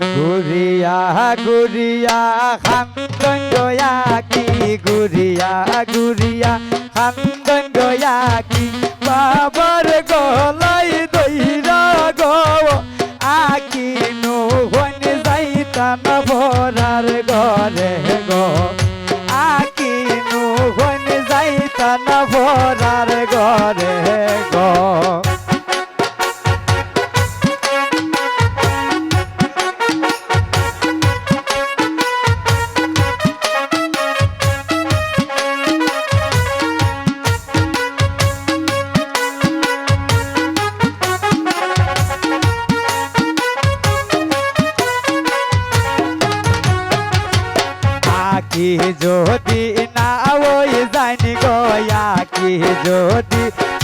গুরিয়া গুরিয়া খান্দন গয়া কি? গুরিয়া গুরিয়া খান্দন গয়া কি? বাবার গলাই দইরা গো আকি নহন যাইতাম ভরার ঘরে গো। আকি নহন যাইতাম ভরার ঘরে গো।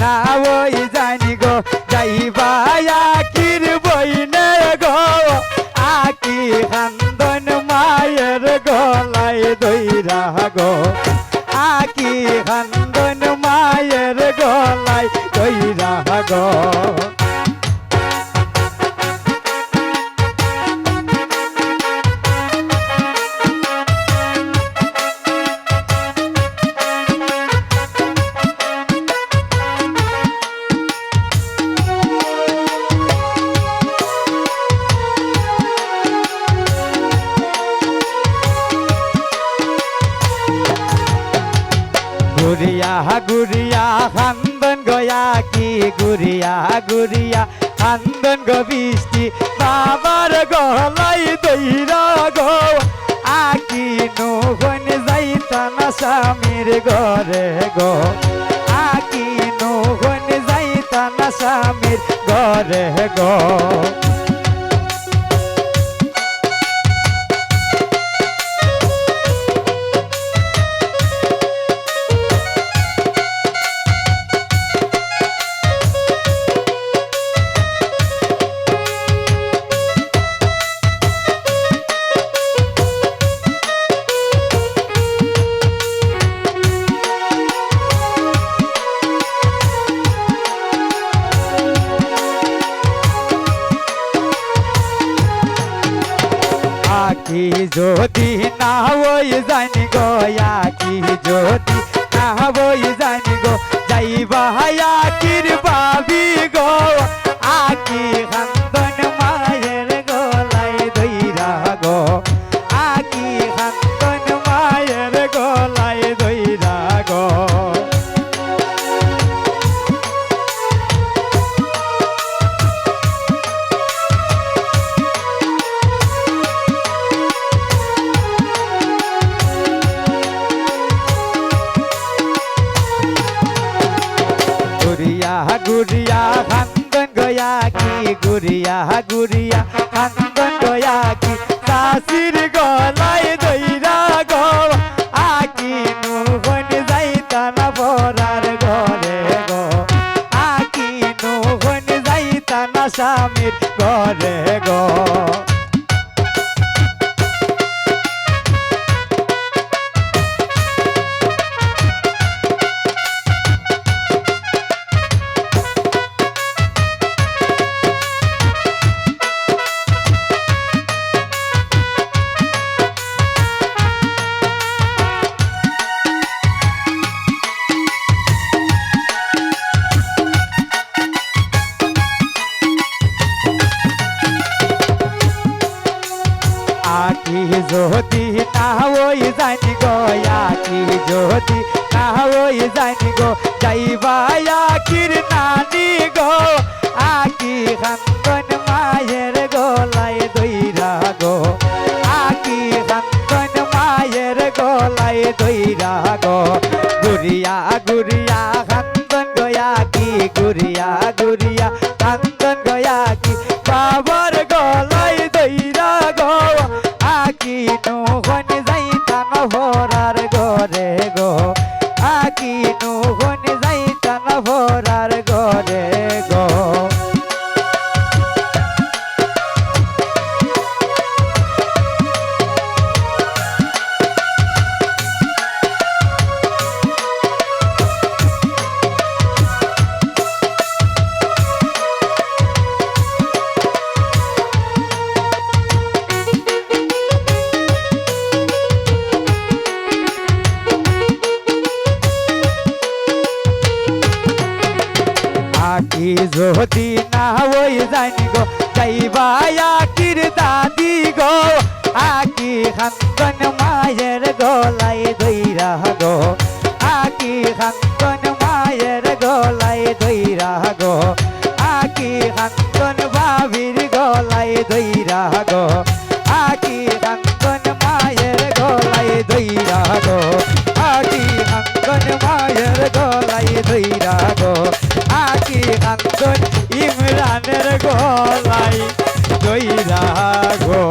না ওই জানি গো যাইবা আকির বইনে গো। আকি খান্দন মায়ের গলাই দইরা গো। আকি খান্দন গুরিয়া গুরিয়া খান্দন গয়া কি গুরিয়া গুরিয়া খান্দন গো বৃষ্টি, বাবার গলাই দইরা গো। আকি নহন যাইতা না স্বামীর ঘরে গো। আকি নহন যাইতা না স্বামীর ঘরে গো। আকি যদি না ওই জানি গো আকি যদি না ওই জানি গো যাইবা আকির গুরিয়া খান্দন গয়া কি গুরিয়া গুরিয়া খান্দন গয়া কি কাশির গলায় দইরা গো আকি নুহন যাইতা না বরার ঘরে গো আকি নুহন যাইতা না স্বামীর ঘরে গো আকি না ওই জানি গো আকি না ওই জানি গো যাইবা আকির নানি গো আকি খান্দন মায়ের গলাই দইরা গো আকি খান্দন মায়ের গলাই দইরা গো গুরিয়া গুরিয়া খান্দন গয়া কি গুরিয়া গুরিয়া খান্দন গয়া কি যদি না ওই জানি গো, যাইবা আকির দাদি গো। আকি খান্তন মায়ের গলাই দইরা গো, আকি খান্তন মায়ের গলাই দইরা গো, আকি খান্তন বাবির গলাই দইরা গো। গানের গলাই দইরা গো।